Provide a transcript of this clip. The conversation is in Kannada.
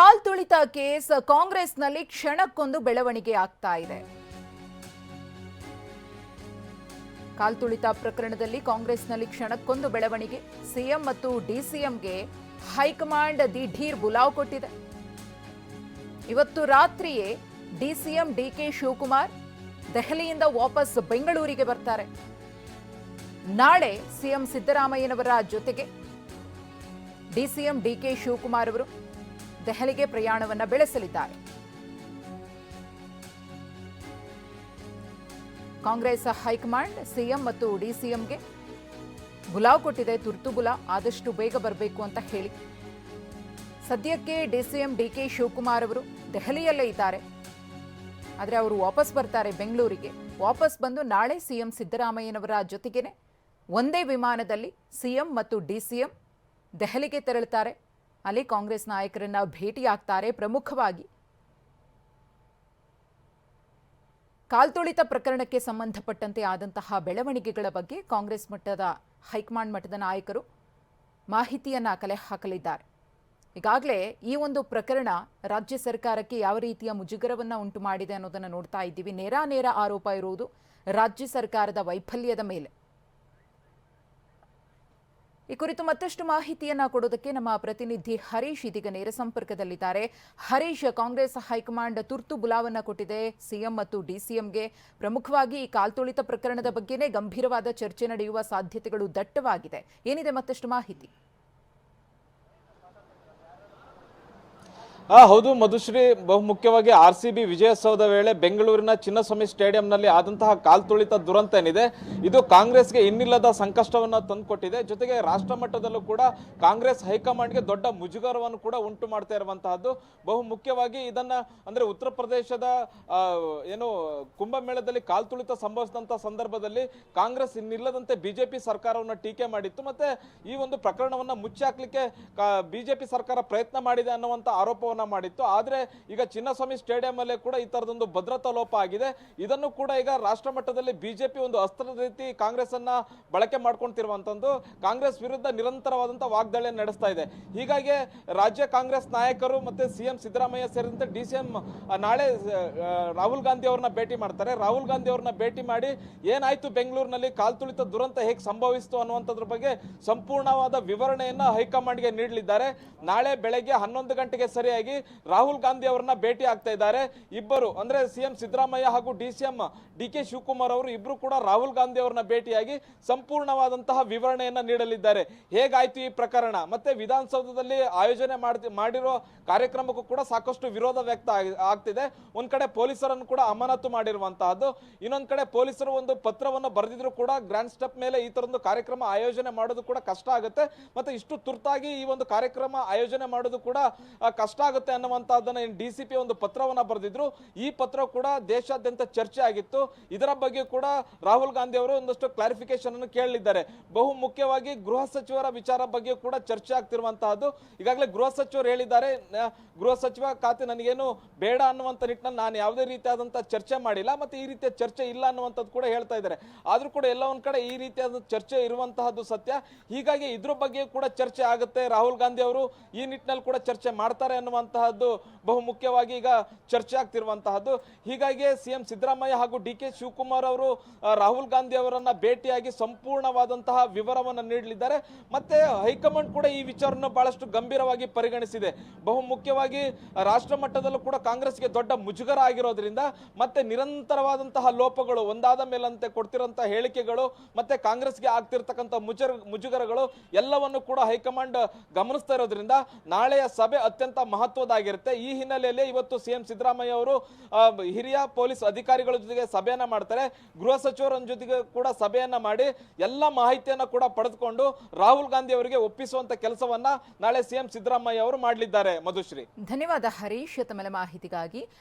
ಕಾಲ್ ತುಳಿತ ಕೇಸ್ ಕಾಂಗ್ರೆಸ್ನಲ್ಲಿ ಕ್ಷಣಕ್ಕೊಂದು ಬೆಳವಣಿಗೆ ಆಗ್ತಾ ಇದೆ. ಕಾಲ್ ತುಳಿತ ಪ್ರಕರಣದಲ್ಲಿ ಕಾಂಗ್ರೆಸ್ನಲ್ಲಿ ಕ್ಷಣಕ್ಕೊಂದು ಬೆಳವಣಿಗೆ. ಸಿಎಂ ಮತ್ತು ಡಿಸಿಎಂಗೆ ಹೈಕಮಾಂಡ್ ದಿಢೀರ್ ಬುಲಾವ್ ಕೊಟ್ಟಿದೆ. ಇವತ್ತು ರಾತ್ರಿಯೇ ಡಿಸಿಎಂ ಡಿಕೆ ಶಿವಕುಮಾರ್ ದೆಹಲಿಯಿಂದ ವಾಪಸ್ ಬೆಂಗಳೂರಿಗೆ ಬರ್ತಾರೆ. ನಾಳೆ ಸಿಎಂ ಸಿದ್ದರಾಮಯ್ಯನವರ ಜೊತೆಗೆ ಡಿಸಿಎಂ ಡಿಕೆ ಶಿವಕುಮಾರ್ ಅವರು ದೆಹಲಿಗೆ ಪ್ರಯಾಣವನ್ನು ಬೆಳೆಸಲಿದ್ದಾರೆ. ಕಾಂಗ್ರೆಸ್ ಹೈಕಮಾಂಡ್ ಸಿಎಂ ಮತ್ತು ಡಿಸಿಎಂಗೆ ಬುಲಾವ್ ಕೊಟ್ಟಿದೆ ತುರ್ತು ಬುಲಾ ಆದಷ್ಟು ಬೇಗ ಬರಬೇಕು ಅಂತ ಹೇಳಿ. ಸದ್ಯಕ್ಕೆ ಡಿಸಿಎಂ ಡಿಕೆ ಶಿವಕುಮಾರ್ ಅವರು ದೆಹಲಿಯಲ್ಲೇ ಇದ್ದಾರೆ. ಆದರೆ ಅವರು ವಾಪಸ್ ಬರ್ತಾರೆ ಬೆಂಗಳೂರಿಗೆ. ವಾಪಸ್ ಬಂದು ನಾಳೆ ಸಿಎಂ ಸಿದ್ದರಾಮಯ್ಯನವರ ಜೊತೆಗೇನೆ ಒಂದೇ ವಿಮಾನದಲ್ಲಿ ಸಿಎಂ ಮತ್ತು ಡಿಸಿಎಂ ದೆಹಲಿಗೆ ತೆರಳುತ್ತಾರೆ. ಅಲ್ಲಿ ಕಾಂಗ್ರೆಸ್ ನಾಯಕರನ್ನ ಭೇಟಿಯಾಗ್ತಾರೆ ಪ್ರಮುಖವಾಗಿ. ಕಾಲ್ತುಳಿತ ಪ್ರಕರಣಕ್ಕೆ ಸಂಬಂಧಪಟ್ಟಂತೆ ಆದಂತಹ ಬೆಳವಣಿಗೆಗಳ ಬಗ್ಗೆ ಕಾಂಗ್ರೆಸ್ ಮಟ್ಟದ, ಹೈಕಮಾಂಡ್ ಮಟ್ಟದ ನಾಯಕರು ಮಾಹಿತಿಯನ್ನ ಕಲೆ ಹಾಕಲಿದ್ದಾರೆ. ಈಗಾಗಲೇ ಈ ಒಂದು ಪ್ರಕರಣ ರಾಜ್ಯ ಸರ್ಕಾರಕ್ಕೆ ಯಾವ ರೀತಿಯ ಮುಜುಗರವನ್ನ ಉಂಟು ಮಾಡಿದೆ ಅನ್ನೋದನ್ನು ನೋಡ್ತಾ ಇದ್ದೀವಿ. ನೇರ ನೇರ ಆರೋಪ ಇರುವುದು ರಾಜ್ಯ ಸರ್ಕಾರದ ವೈಫಲ್ಯದ ಮೇಲೆ. ಈ ಕುರಿತು ಮತ್ತಷ್ಟು ಮಾಹಿತಿಯನ್ನ ಕೊಡೋದಕ್ಕೆ ನಮ್ಮ ಪ್ರತಿನಿಧಿ ಹರೀಶ್ ಇದೀಗ ನೇರ ಸಂಪರ್ಕದಲ್ಲಿದ್ದಾರೆ. ಹರೀಶ್, ಕಾಂಗ್ರೆಸ್ ಹೈಕಮಾಂಡ್ ತುರ್ತು ಬುಲಾವನ್ನ ಕೊಟ್ಟಿದೆ. ಸಿಎಂ ಮತ್ತು ಡಿಸಿಎಂಗೆ ಪ್ರಮುಖವಾಗಿ ಈ ಕಾಲ್ತುಳಿತ ಪ್ರಕರಣದ ಬಗ್ಗೆನೇ ಗಂಭೀರವಾದ ಚರ್ಚೆ ನಡೆಯುವ ಸಾಧ್ಯತೆಗಳು ದಟ್ಟವಾಗಿದೆ. ಏನಿದೆ ಮತ್ತಷ್ಟು ಮಾಹಿತಿ? ಆ, ಹೌದು, ಮಧುಶ್ರೀ, ಬಹುಮುಖ್ಯವಾಗಿ ಆರ್ ಸಿ ಬಿ ವಿಜಯೋತ್ಸವದ ವೇಳೆ ಬೆಂಗಳೂರಿನ ಚಿನ್ನಸ್ವಾಮಿ ಸ್ಟೇಡಿಯಂನಲ್ಲಿ ಆದಂತಹ ಕಾಲ್ತುಳಿತ ದುರಂತ ಏನಿದೆ, ಇದು ಕಾಂಗ್ರೆಸ್ಗೆ ಇನ್ನಿಲ್ಲದ ಸಂಕಷ್ಟವನ್ನು ತಂದುಕೊಟ್ಟಿದೆ. ಜೊತೆಗೆ ರಾಷ್ಟ್ರ ಮಟ್ಟದಲ್ಲೂ ಕೂಡ ಕಾಂಗ್ರೆಸ್ ಹೈಕಮಾಂಡ್ಗೆ ದೊಡ್ಡ ಮುಜುಗರವನ್ನು ಕೂಡ ಉಂಟು ಮಾಡ್ತಾ ಇರುವಂತಹದ್ದು. ಬಹುಮುಖ್ಯವಾಗಿ ಇದನ್ನ, ಅಂದ್ರೆ ಉತ್ತರ ಪ್ರದೇಶದ ಏನು ಕುಂಭಮೇಳದಲ್ಲಿ ಕಾಲ್ತುಳಿತ ಸಂಭವಿಸಿದಂತ ಸಂದರ್ಭದಲ್ಲಿ ಕಾಂಗ್ರೆಸ್ ಇನ್ನಿಲ್ಲದಂತೆ ಬಿಜೆಪಿ ಸರ್ಕಾರವನ್ನು ಟೀಕೆ ಮಾಡಿತ್ತು. ಮತ್ತೆ ಈ ಒಂದು ಪ್ರಕರಣವನ್ನ ಮುಚ್ಚಾಕ್ಲಿಕ್ಕೆ ಬಿಜೆಪಿ ಸರ್ಕಾರ ಪ್ರಯತ್ನ ಮಾಡಿದೆ ಅನ್ನುವಂಥ ಆರೋಪವನ್ನ ಮಾಡಿತ್ತು. ಆದರೆ ಈಗ ಚಿನ್ನಸ್ವಾಮಿ ಸ್ಟೇಡಿಯಂ ಅಲ್ಲೇ ಕೂಡ ಈ ತರದೊಂದು ಭದ್ರತಾ ಲೋಪ ಆಗಿದೆ. ಇದನ್ನು ಕೂಡ ಈಗ ರಾಷ್ಟ್ರ ಮಟ್ಟದಲ್ಲಿ ಬಿಜೆಪಿ ಒಂದು ಅಸ್ತ್ರ ರೀತಿ ಕಾಂಗ್ರೆಸ್ ಅನ್ನ ಬಳಕೆ ಮಾಡ್ಕೊಂತಿರುವಂತದ್ದು ಕಾಂಗ್ರೆಸ್ ವಿರುದ್ಧ ನಿರಂತರವಾದಂತಹ ವಾಗ್ದಾಳಿ ನಡೆಸ್ತಾ ಇದೆ. ಹೀಗಾಗಿ ರಾಜ್ಯ ಕಾಂಗ್ರೆಸ್ ನಾಯಕರು ಮತ್ತೆ ಸಿಎಂ ಸಿದ್ದರಾಮಯ್ಯ ಸೇರಿದಂತೆ ಡಿ ನಾಳೆ ರಾಹುಲ್ ಗಾಂಧಿ ಅವ್ರನ್ನ ಭೇಟಿ ಮಾಡ್ತಾರೆ. ರಾಹುಲ್ ಗಾಂಧಿ ಅವ್ರನ್ನ ಭೇಟಿ ಮಾಡಿ ಏನಾಯ್ತು ಬೆಂಗಳೂರಿನಲ್ಲಿ ಕಾಲ್ತುಳಿತ ದುರಂತ ಹೇಗೆ ಸಂಭವಿಸಿತು ಅನ್ನುವಂಥದ್ರ ಬಗ್ಗೆ ಸಂಪೂರ್ಣವಾದ ವಿವರಣೆಯನ್ನ ಹೈಕಮಾಂಡ್ಗೆ ನೀಡಲಿದ್ದಾರೆ. ನಾಳೆ ಬೆಳಗ್ಗೆ ಹನ್ನೊಂದು ಗಂಟೆಗೆ ಸರಿಯಾಗಿ ರಾಹುಲ್ ಗಾಂಧಿ ಅವರನ್ನ ಭೇಟಿ ಆಗ್ತಾ ಇದ್ದಾರೆ. ಇಬ್ಬರು, ಅಂದ್ರೆ ಸಿಎಂ ಸಿದ್ದರಾಮಯ್ಯ ಹಾಗೂ D C M D K Shivakumar ಅವರು ಇಬ್ರು ಕೂಡ ರಾಹುಲ್ ಗಾಂಧಿ ಅವರನ್ನ ಭೇಟಿಯಾಗಿ ಸಂಪೂರ್ಣವಾದಂತಹ ವಿವರಣೆಯನ್ನ ನೀಡಲಿದ್ದಾರೆ. ಹೇಗಾಯ್ತು ಈ ಪ್ರಕರಣ? ಮತ್ತೆ ವಿಧಾನಸೌಧದಲ್ಲಿ ಆಯೋಜನೆ ಮಾಡಿರೋ ಕಾರ್ಯಕ್ರಮಕ್ಕೂ ಕೂಡ ಸಾಕಷ್ಟು ವಿರೋಧ ವ್ಯಕ್ತ ಆಗಿ- ಆಗ್ತಿದೆ. ಒಂದ್ ಕಡೆ ಪೊಲೀಸರನ್ನು ಕೂಡ ಅಮಾನತು ಮಾಡಿರುವಂತಹದ್ದು. ಇನ್ನೊಂದ್ ಕಡೆ ಪೊಲೀಸರು ಒಂದು ಪತ್ರವನ್ನು ಬರೆದಿದ್ರು ಕೂಡ ಗ್ರ್ಯಾಂಡ್ ಸ್ಟೆಪ್ ಮೇಲೆ ಈ ತರೊಂದು ಕಾರ್ಯಕ್ರಮ ಆಯೋಜನೆ ಮಾಡೋದು ಕೂಡ ಕಷ್ಟ ಆಗುತ್ತೆ. ಮತ್ತೆ ಇಷ್ಟು ತುರ್ತಾಗಿ ಈ ಒಂದು ಕಾರ್ಯಕ್ರಮ ಆಯೋಜನೆ ಮಾಡೋದು ಕೂಡ ಕಷ್ಟ ಆಗುತ್ತೆ. ಅನ್ನುವಂತಹದ್ದನ್ನ ಡಿ ಸಿ ಪಿ ಒಂದು ಪತ್ರವನ್ನ ಬರೆದಿದ್ರು. ಈ ಪತ್ರ ಕೂಡ ದೇಶಾದ್ಯಂತ ಚರ್ಚೆ ಆಗಿತ್ತು. ಇದರ ಬಗ್ಗೆ ಕೂಡ ರಾಹುಲ್ ಗಾಂಧಿ ಅವರು ಒಂದಷ್ಟು ಕ್ಲಾರಿಫಿಕೇಶನ್ ಅನ್ನು ಕೇಳಲಿದ್ದಾರೆ. ಬಹು ಮುಖ್ಯವಾಗಿ ಗೃಹ ಸಚಿವರ ವಿಚಾರ ಬಗ್ಗೆ ಕೂಡ ಚರ್ಚೆ ಆಗ್ತಿರುವಂತಹದ್ದು. ಈಗಾಗಲೇ ಗೃಹ ಸಚಿವರು ಹೇಳಿದ್ದಾರೆ ಗೃಹ ಸಚಿವ ಖಾತೆ ನನಗೇನು ಬೇಡ ಅನ್ನುವಂತ ನಿಟ್ಟಿನಲ್ಲಿ ನಾನು ಯಾವುದೇ ರೀತಿಯಾದಂತಹ ಚರ್ಚೆ ಮಾಡಿಲ್ಲ. ಮತ್ತೆ ಈ ರೀತಿಯ ಚರ್ಚೆ ಇಲ್ಲ ಅನ್ನುವಂಥದ್ದು ಕೂಡ ಹೇಳ್ತಾ ಇದ್ದಾರೆ. ಆದ್ರೂ ಕೂಡ ಎಲ್ಲ ಒಂದ್ ಕಡೆ ಈ ರೀತಿಯಾದ ಚರ್ಚೆ ಇರುವಂತಹದ್ದು ಸತ್ಯ. ಹೀಗಾಗಿ ಇದ್ರ ಬಗ್ಗೆ ಕೂಡ ಚರ್ಚೆ ಆಗುತ್ತೆ. ರಾಹುಲ್ ಗಾಂಧಿ ಅವರು ಈ ನಿಟ್ಟಿನಲ್ಲಿ ಕೂಡ ಚರ್ಚೆ ಮಾಡ್ತಾರೆ ಅನ್ನುವಂತಹದ್ದು ಬಹು ಮುಖ್ಯವಾಗಿ ಈಗ ಚರ್ಚೆ ಆಗ್ತಿರುವಂತಹದ್ದು. ಹೀಗಾಗಿ ಸಿಎಂ ಸಿದ್ದರಾಮಯ್ಯ ಹಾಗೂ ಡಿ ಕೆ ಶಿವಕುಮಾರ್ ಅವರು ರಾಹುಲ್ ಗಾಂಧಿ ಅವರನ್ನ ಭೇಟಿಯಾಗಿ ಸಂಪೂರ್ಣವಾದಂತಹ ವಿವರವನ್ನು ನೀಡಲಿದ್ದಾರೆ. ಮತ್ತೆ ಹೈಕಮಾಂಡ್ ಕೂಡ ಈ ವಿಚಾರವನ್ನು ಬಹಳಷ್ಟು ಗಂಭೀರವಾಗಿ ಪರಿಗಣಿಸಿದೆ. ಬಹು ಮುಖ್ಯವಾಗಿ ರಾಷ್ಟ್ರ ಮಟ್ಟದಲ್ಲೂ ಕೂಡ ಕಾಂಗ್ರೆಸ್ಗೆ ದೊಡ್ಡ ಮುಜುಗರ ಆಗಿರೋದ್ರಿಂದ ಮತ್ತೆ ನಿರಂತರವಾದಂತಹ ಲೋಪಗಳು, ಒಂದಾದ ಮೇಲಂತೆ ಕೊಡ್ತಿರೋಂತಹ ಹೇಳಿಕೆಗಳು, ಮತ್ತೆ ಕಾಂಗ್ರೆಸ್ಗೆ ಆಗ್ತಿರ್ತಕ್ಕಂಥ ಮುಜರ್, ಮುಜುಗರಗಳು ಎಲ್ಲವನ್ನು ಕೂಡ ಹೈಕಮಾಂಡ್ ಗಮನಿಸ್ತಾ ಇರೋದ್ರಿಂದ ನಾಳೆಯ ಸಭೆ ಅತ್ಯಂತ ಮಹತ್ವದಾಗಿರುತ್ತೆ ಈ ಹಿನ್ನೆಲೆಯಲ್ಲಿ ಇವತ್ತು ಸಿಎಂ ಸಿದ್ದರಾಮಯ್ಯ ಅವರು ಹಿರಿಯ ಪೊಲೀಸ್ ಅಧಿಕಾರಿಗಳ ಜೊತೆಗೆ ಸಭೆಯನ್ನ ಮಾಡ್ತಾರೆ. ಗೃಹ ಸಚಿವರ ಜೊತೆಗೆ ಕೂಡ ಸಭೆಯನ್ನ ಮಾಡಿ ಎಲ್ಲ ಮಾಹಿತಿಯನ್ನ ಕೂಡ ಪಡೆದುಕೊಂಡು ರಾಹುಲ್ ಗಾಂಧಿ ಅವರಿಗೆ ಒಪ್ಪಿಸುವಂತ ಕೆಲಸವನ್ನ ನಾಳೆ ಸಿಎಂ ಸಿದ್ದರಾಮಯ್ಯ ಅವರು ಮಾಡಲಿದ್ದಾರೆ. ಮಧುಶ್ರೀ. ಧನ್ಯವಾದ ಹರೀಶ್ ತಮ್ಮ ಮಾಹಿತಿಗಾಗಿ.